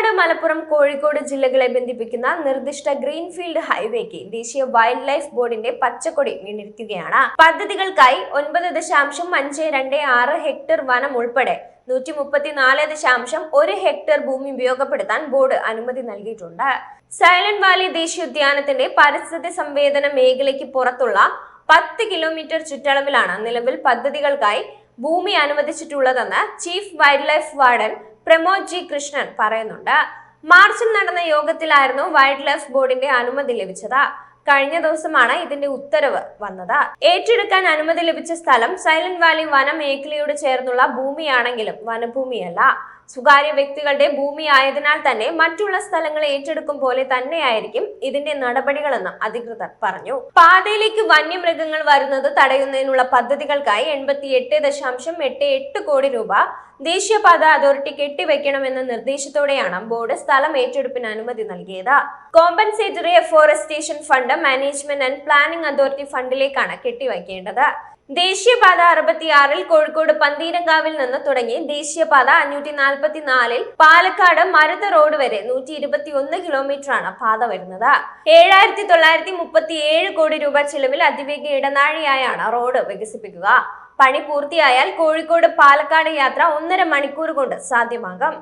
പാലക്കാട് മലപ്പുറം കോഴിക്കോട് ജില്ലകളെ ബന്ധിപ്പിക്കുന്ന നിർദ്ദിഷ്ട ഗ്രീൻഫീൽഡ് ഹൈവേക്ക് ദേശീയ വൈൽഡ് ലൈഫ് ബോർഡിന്റെ പച്ചക്കൊടി വീണിരിക്കുകയാണ്. പദ്ധതികൾക്കായി ഒൻപത് ദശാംശം അഞ്ച് രണ്ട് ആറ് ഹെക്ടർ വനം ഉൾപ്പെടെ നൂറ്റി മുപ്പത്തിനാല് ദശാംശം ഒരു ഹെക്ടർ ഭൂമി ഉപയോഗപ്പെടുത്താൻ ബോർഡ് അനുമതി നൽകിയിട്ടുണ്ട്. സൈലന്റ് വാലി ദേശീയോദ്യാനത്തിന്റെ പരിസ്ഥിതി സംവേദന മേഖലയ്ക്ക് പുറത്തുള്ള പത്ത് കിലോമീറ്റർ ചുറ്റളവിലാണ് നിലവിൽ പദ്ധതികൾക്കായി ഭൂമി അനുവദിച്ചിട്ടുള്ളതെന്ന് chief wildlife warden Pramod G Krishnan പറയുന്നുണ്ട്. മാർച്ചിൽ നടന്ന യോഗത്തിലായിരുന്നു വൈൽഡ് ലൈഫ് ബോർഡിന്റെ അനുമതി ലഭിച്ചത്. കഴിഞ്ഞ ദിവസമാണ് ഇതിന്റെ ഉത്തരവ് വന്നത്. ഏറ്റെടുക്കാൻ അനുമതി ലഭിച്ച സ്ഥലം സൈലന്റ് വാലി വനം മേഖലയോട് ചേർന്നുള്ള ഭൂമിയാണെങ്കിലും വനഭൂമിയല്ല. സ്വകാര്യ വ്യക്തികളുടെ ഭൂമി ആയതിനാൽ തന്നെ മറ്റുള്ള സ്ഥലങ്ങൾ ഏറ്റെടുക്കും പോലെ തന്നെയായിരിക്കും ഇതിന്റെ നടപടികളെന്നും അധികൃതർ പറഞ്ഞു. പാതയിലേക്ക് വന്യമൃഗങ്ങൾ വരുന്നത് തടയുന്നതിനുള്ള പദ്ധതികൾക്കായി എൺപത്തി എട്ട് ദശാംശം എട്ട് എട്ട് കോടി രൂപ ദേശീയപാത അതോറിറ്റി കെട്ടിവെക്കണമെന്ന നിർദ്ദേശത്തോടെയാണ് ബോർഡ് സ്ഥലം ഏറ്റെടുപ്പിന് അനുമതി നൽകിയത്. Compensatory forestation fund management and planning authority ഫണ്ടിലേക്കാണ് കെട്ടിവയ്ക്കേണ്ടത് ദേശീയപാത അറുപത്തിയാറിൽ കോഴിക്കോട് പന്തീരങ്കാവിൽ നിന്ന് തുടങ്ങി ദേശീയപാത അഞ്ഞൂറ്റി നാൽപ്പത്തിനാലിൽ പാലക്കാട് മരുത റോഡ് വരെ നൂറ്റി ഇരുപത്തി ഒന്ന് കിലോമീറ്റർ ആണ് പാത വരുന്നത്. ഏഴായിരത്തി തൊള്ളായിരത്തി മുപ്പത്തി ഏഴ് കോടി രൂപ ചിലവിൽ അതിവേഗ ഇടനാഴിയായാണ് റോഡ് വികസിപ്പിക്കുക. പണി പൂർത്തിയായാൽ കോഴിക്കോട് പാലക്കാട് യാത്ര ഒന്നര മണിക്കൂർ കൊണ്ട് സാധ്യമാകും.